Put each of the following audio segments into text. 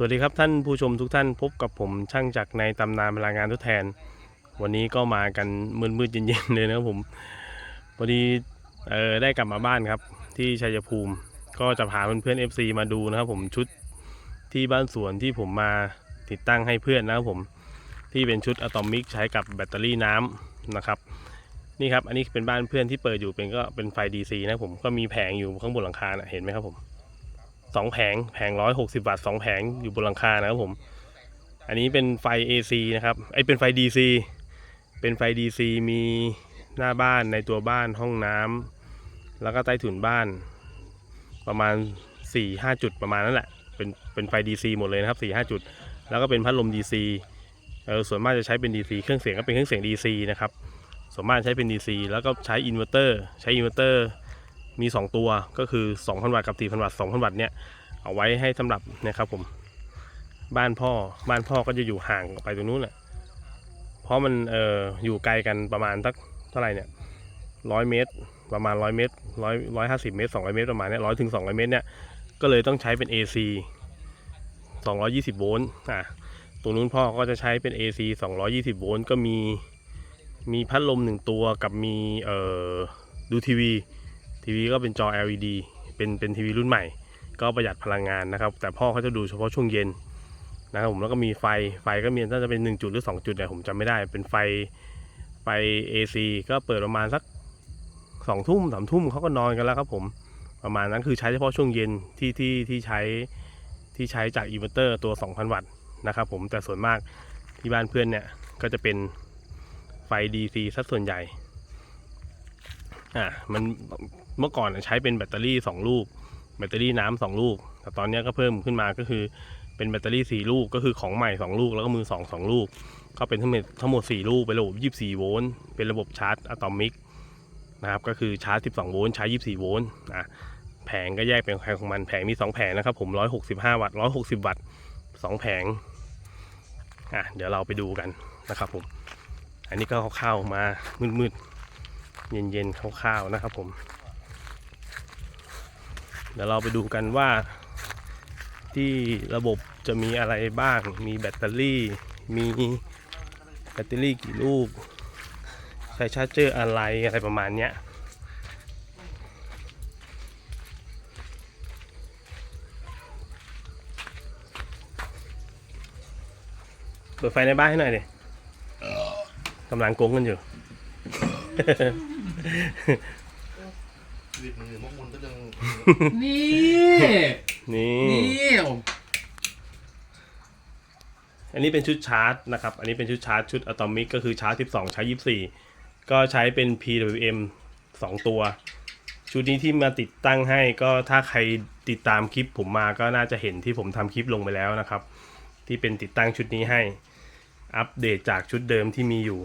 สวัสดีครับท่านผู้ชมทุกท่านพบกับผมช่างจักในตำนานพลังงานทดแทน วันนี้ก็มากันมืดๆเย็นๆเลยนะครับผมพอดีเออได้กลับมาบ้านครับ ที่ชัยภูมิก็จะพาเพื่อนๆ FC มาดูนะครับผมชุดที่บ้านสวนที่ผมมาติดตั้งให้เพื่อนนะครับผมที่เป็นชุดอะตอมิกใช้กับแบตเตอรี่น้ำนะครับนี่ครับอันนี้เป็นบ้านเพื่อนที่เปิดอยู่เป็นก็เป็นไฟ DC นะผมก็มีแผงอยู่ข้างบนหลังคานะเห็นไหมครับผม สองแผงแผงร้อยหกสิบาทสองแผงอยู่บนหลังคานะครับผม อันนี้เป็นไฟ AC นะครับไอเป็นไฟ DC เป็นไฟ DC มีหน้าบ้านในตัวบ้านห้องน้ำแล้วก็ใต้ถุนบ้าน ประมาณ4ี่ห้าจุดประมาณนั้นแหละ เป็นเป็นไฟ DC หมดเลยนะครับ4ี่ห้าจุด แล้วก็เป็นพัดลม DC เออส่วนมากจะใช้เป็น DC เครื่องเสียงก็เป็นเครื่องเสียง DC นะครับส่วนมากใช้เป็น DC แล้วก็ใช้อินเวอร์เตอร์ใช้อินเวอร์เตอร์ มี 2 ตัวก็คือ 2,000 วัตต์กับ 4,000 วัตต์ 2,000 วัตต์เนี่ยเอาไว้ให้สำหรับนะครับผมบ้านพ่อบ้านพ่อก็จะอยู่ห่างออกไปตรงนู้นแหละเพราะมันเอออยู่ไกลกันประมาณสักเท่าไหร่เนี่ยร้อยเมตร ประมาณร้อยเมตรร้อยร้อยห้าสิบเมตรสองร้อยเมตรประมาณเนี้ยร้อยถึงสองร้อยเมตรเนี่ยก็เลยต้องใช้เป็น AC 220 โวลต์อะตรงนู้นพ่อก็จะใช้เป็น AC 220 โวลต์ก็มีมีพัดลมหนึ่งตัวกับมีเอ่อดูทีวี ทีวีก็เป็นจอ LED เป็นเป็นทีวีรุ่นใหม่ ก็ประหยัดพลังงานนะครับ แต่พ่อเขาจะดูเฉพาะช่วงเย็นนะครับผมแล้วก็มีไฟไฟก็มีน่าจะเป็น1จุดหรือ 2 จุดเนี่ยผมจำไม่ได้เป็นไฟไฟ AC ก็เปิดประมาณสักสองทุ่มสามทุ่มเขาก็นอนกันแล้วครับผมประมาณนั้นคือใช้เฉพาะช่วงเย็นที่ที่ที่ใช้ที่ใช้จากอินเวอร์เตอร์ตัว 2,000 วัตต์นะครับผมแต่ส่วนมากที่บ้านเพื่อนเนี่ยก็จะเป็นไฟ DC สัดส่วนใหญ่ อะมันเมื่อก่อนใช้เป็นแบตเตอรี่ 2 ลูก แบตเตอรี่น้ำสองลูก แต่ตอนนี้ก็เพิ่มขึ้นมาก็คือเป็นแบตเตอรี่ 4 ลูกก็คือของใหม่ 2 ลูกแล้วก็มือ2 2 ลูก ก็เป็นทั้งหมดทั้งหมด 4 ลูก เป็นระบบ 24 โวลต์เป็นระบบชาร์จอะตอมิกนะครับก็คือชาร์จ 12 โวลต์ใช้24 โวลต์อะแผงก็แยกเป็นของของมันแผงมี 2 แผงนะครับผม 165 วัตต์ 160 วัตต์ 2 แผงอะเดี๋ยวเราไปดูกันนะครับผม อันนี้ก็คร่าวๆมามืดๆ เย็นๆคร่าวๆนะครับผม เดี๋ยวเราไปดูกันว่า ที่ระบบจะมีอะไรบ้าง มีแบตเตอรี่ มีแบตเตอรี่กี่ลูก ใช้ชาร์จเจอร์อะไรอะไรประมาณเนี้ยเปิดไฟในบ้านให้หน่อยดิกำลังโกงกันอยู่ วิดมือมกมุนก็ยังนี่ นี่ นี่อันนี้เป็นชุดชาร์จนะครับ อันนี้เป็นชุดชาร์จชุดอะตอมิกก็คือชาร์จ 12 ใช้ 24 ก็ใช้เป็น PWM 2 ตัว ชุดนี้ที่มาติดตั้งให้ก็ถ้าใครติดตามคลิปผมมาก็น่าจะเห็นที่ผมทำคลิปลงไปแล้วนะครับ ที่เป็นติดตั้งชุดนี้ให้ อัปเดตจากชุดเดิมที่มีอยู่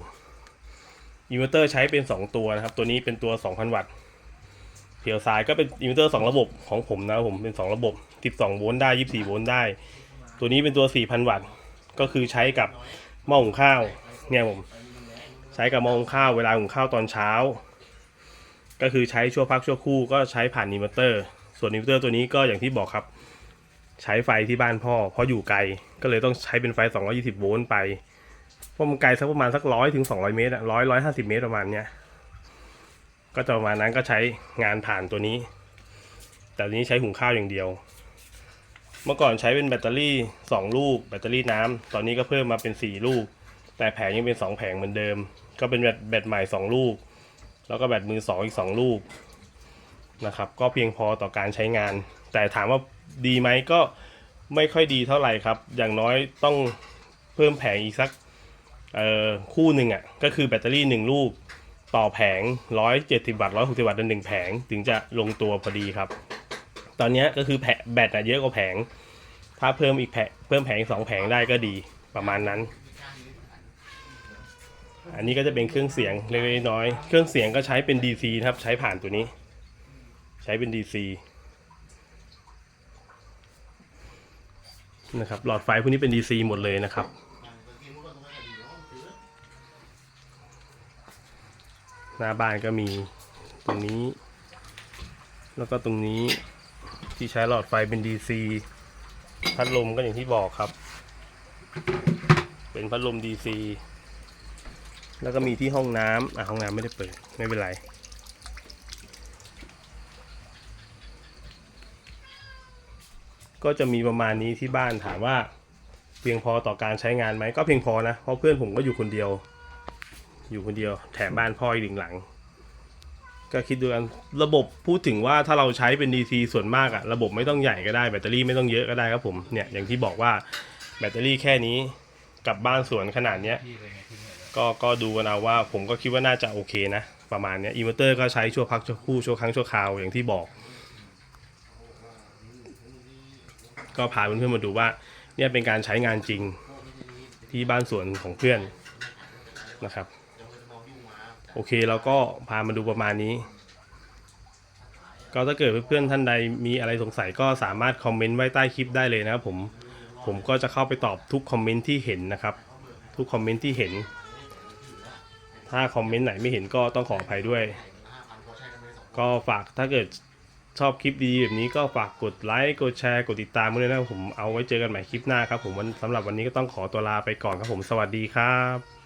อินเวอร์เตอร์ใช้เป็น 2 ตัวนะครับ ตัวนี้เป็นตัว 2,000 วัตต์เพียวซายก็เป็นอินเวอร์เตอร์ 2 ระบบของผมนะครับผมเป็น 2 ระบบ 12 โวลต์ได้ 24 โวลต์ได้ ตัวนี้เป็นตัว 4,000 วัตต์ ก็คือใช้กับหม้อหุงข้าว เนี่ยผม ใช้กับหม้อหุงข้าวเวลาหุงข้าวตอนเช้า ก็คือใช้ชั่วพักชั่วคู่ก็ใช้ผ่านอินเวอร์เตอร์ ส่วนอินเวอร์เตอร์ตัวนี้ก็อย่างที่บอกครับ ใช้ไฟที่บ้านพ่อ เพราะอยู่ไกล ก็เลยต้องใช้เป็นไฟ 220 โวลต์ไป เพราะมันไกลสักประมาณสักร้อยถึง200เมตรอะร้อยร้อยห้าสิบเมตรประมาณเนี้ยก็จะประมาณนั้นก็ใช้งานผ่านตัวนี้ แต่ตัวนี้ใช้หุงข้าวอย่างเดียว เมื่อก่อนใช้เป็นแบตเตอรี่2ลูกแบตเตอรี่น้ำตอนนี้ก็เพิ่มมาเป็น4ลูก แต่แผงยังเป็น2แผงเหมือนเดิม ก็เป็นแบตแบตใหม่2ลูก แล้วก็แบตมือ2อีก2ลูกนะครับ ก็เพียงพอต่อการใช้งาน แต่ถามว่าดีไหมก็ไม่ค่อยดีเท่าไหร่ครับ อย่างน้อยต้องเพิ่มแผงอีกสัก คู่หนึ่งอะก็คือแบตเตอรี่ 1 ลูก ต่อแผง 170 วัตต์ 160 วัตต์ในหนึ่งแผง ถึงจะลงตัวพอดีครับ ตอนนี้ก็คือแผแบตอะเยอะกว่าแผง ถ้าเพิ่มอีกแผงเพิ่มแผงอีกสองแผงได้ก็ดีประมาณนั้น อันนี้ก็จะเป็นเครื่องเสียงเล็กๆน้อยเครื่องเสียงก็ใช้เป็น DC นะครับใช้ผ่านตัวนี้ ใช้เป็น DC นะครับหลอดไฟพวกนี้เป็น DC หมดเลยนะครับ หน้าบ้านก็มีตรงนี้ แล้วก็ตรงนี้ที่ใช้หลอดไฟเป็น DC พัดลมก็อย่างที่บอกครับ เป็นพัดลม DC แล้วก็มีที่ห้องน้ำอะห้องน้ำไม่ได้เปิด ไม่เป็นไร ก็จะมีประมาณนี้ที่บ้านถามว่า เพียงพอต่อการใช้งานไหมก็เพียงพอนะ เพราะเพื่อนผมก็อยู่คนเดียว อยู่คนเดียวแถมบ้านพ่ออีกหนึ่งหลัง ก็คิดดูกันระบบพูดถึงว่าถ้าเราใช้เป็น DC ส่วนมากอะระบบไม่ต้องใหญ่ก็ได้แบตเตอรี่ไม่ต้องเยอะก็ได้ครับผมเนี่ยอย่างที่บอกว่าแบตเตอรี่แค่นี้กับบ้านสวนขนาดเนี้ยก็ก็ดูกันเอาว่าผมก็คิดว่าน่าจะโอเคนะ ประมาณเนี้ยอินเวอร์เตอร์ก็ใช้ชั่วพักชั่วคู่ชั่วครั้งชั่วคราวอย่างที่บอก ก็พาเพื่อนๆมาดูว่า เนี่ยเป็นการใช้งานจริงที่บ้านสวนของเพื่อนนะครับ โอเคเราก็พามาดูประมาณนี้ ก็ถ้าเกิดเพื่อนๆท่านใดมีอะไรสงสัยก็สามารถคอมเมนต์ไว้ใต้คลิปได้เลยนะครับผมผมก็จะเข้าไปตอบทุกคอมเมนต์ที่เห็นนะครับ ทุกคอมเมนต์ที่เห็น ถ้าคอมเมนต์ไหนไม่เห็นก็ต้องขออภัยด้วย ก็ฝากถ้าเกิดชอบคลิปดีแบบนี้ก็ฝากกดไลค์กดแชร์กดติดตามด้วยนะครับผมเอาไว้เจอกันใหม่คลิปหน้าครับผมวันสำหรับวันนี้ก็ต้องขอตัวลาไปก่อนครับผมสวัสดีครับ